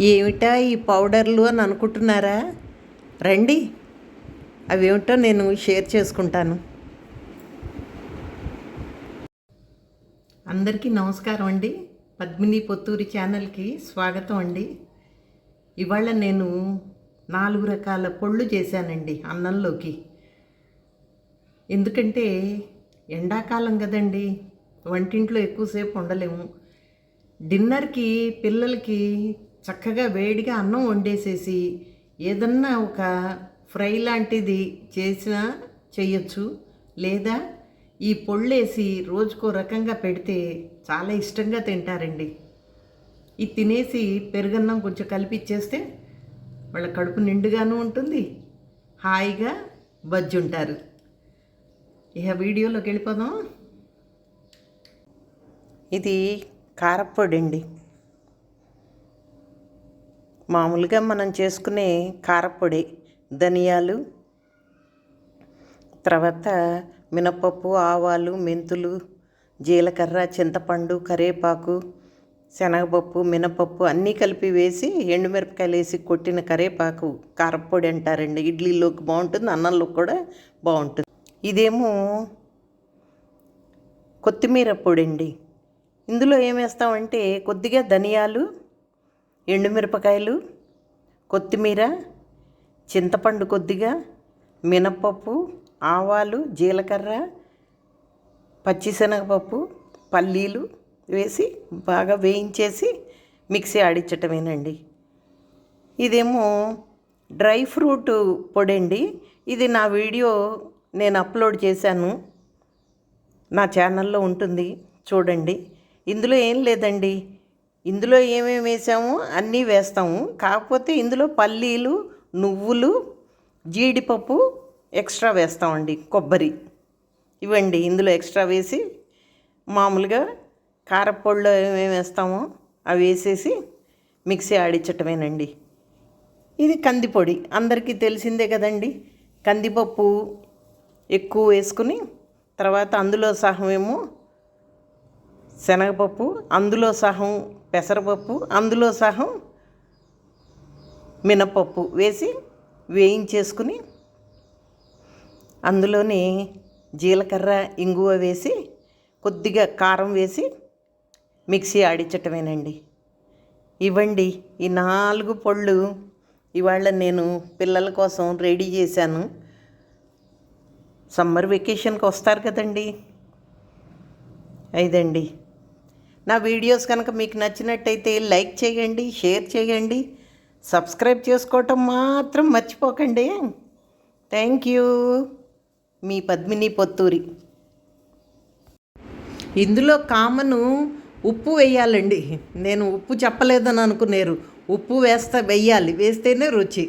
ఏమిటా ఈ పౌడర్లు అని అనుకుంటున్నారా? రండి. అవేమిటో నేను షేర్ చేసుకుంటాను. అందరికీ నమస్కారం అండి. పద్మిని పొత్తూరి ఛానల్కి స్వాగతం అండి. ఇవాళ నేను నాలుగు రకాల పొళ్ళు చేశానండి అన్నంలోకి. ఎందుకంటే ఎండాకాలం కదండి వంటింట్లో ఎక్కువసేపు ఉండలేము. డిన్నర్కి పిల్లలకి చక్కగా వేడిగా అన్నం వండేసేసి ఏదన్నా ఒక ఫ్రై లాంటిది చేసినా చేయొచ్చు. లేదా ఈ పొళ్ళేసి రోజుకో రకంగా పెడితే చాలా ఇష్టంగా తింటారండి. ఇది తినేసి పెరుగన్నం కొంచెం కలిపిచ్చేస్తే వాళ్ళ కడుపు నిండుగాను ఉంటుంది. హాయిగా బజ్జుంటారు. ఇక వీడియోలోకి వెళ్ళిపోదాం ఇది కారప్పొడి అండి. మామూలుగా మనం చేసుకునే కారప్పొడి ధనియాలు తర్వాత మినపప్పు ఆవాలు మెంతులు జీలకర్ర చింతపండు కరివేపాకు శనగపప్పు మినపప్పు అన్నీ కలిపి వేసి ఎండుమిరపకాయలు వేసి కొట్టిన కరివేపాకు కారప్పొడి అంటారండి. ఇడ్లీలోకి బాగుంటుంది అన్నంలోకి కూడా బాగుంటుంది. ఇదేమో కొత్తిమీర పొడి అండి. ఇందులో ఏం వేస్తామంటే కొద్దిగా ధనియాలు ఎండుమిరపకాయలు కొత్తిమీర చింతపండు కొద్దిగా మినపప్పు ఆవాలు జీలకర్ర పచ్చిశనగపప్పు పల్లీలు వేసి బాగా వేయించేసి మిక్సీ ఆడించటమేనండి ఇదేమో డ్రై ఫ్రూట్ పొడి అండి ఇది నా వీడియో నేను అప్లోడ్ చేశాను. నా ఛానల్లో ఉంటుంది. చూడండి. ఇందులో ఏం లేదండి. ఇందులో ఏమేమి వేసామో అన్నీ వేస్తాము. కాకపోతే ఇందులో పల్లీలు నువ్వులు జీడిపప్పు ఎక్స్ట్రా వేస్తామండి కొబ్బరి. ఇవ్వండి ఇందులో ఎక్స్ట్రా వేసి మామూలుగా కారపొడిలో ఏమేమి వేస్తామో అవి వేసేసి మిక్సీ ఆడించటమేనండి ఇది కందిపొడి. అందరికీ తెలిసిందే కదండి. కందిపప్పు ఎక్కువ వేసుకుని తర్వాత అందులో సహం ఏమో శనగపప్పు అందులో సహం పెసరపప్పు అందులో సహం మినపప్పు వేసి వేయించేసుకుని అందులోని జీలకర్ర ఇంగువ వేసి కొద్దిగా కారం వేసి మిక్సీ ఆడించటమేనండి ఇవ్వండి ఈ నాలుగు పళ్ళు ఇవాళ నేను పిల్లల కోసం రెడీ చేశాను. సమ్మర్ వెకేషన్కి వస్తారు కదండి. అయిదండి. నా వీడియోస్ కనుక మీకు నచ్చినట్టయితే లైక్ చేయండి షేర్ చేయండి సబ్స్క్రైబ్ చేసుకోవటం మాత్రం మర్చిపోకండి. Thank you. మీ పద్మిని పొత్తూరి. ఇందులో కామను ఉప్పు వేయాలండి. నేను ఉప్పు చెప్పలేదని అనుకున్నారు ఉప్పు వేస్తా వెయ్యాలి. వేస్తేనే రుచి.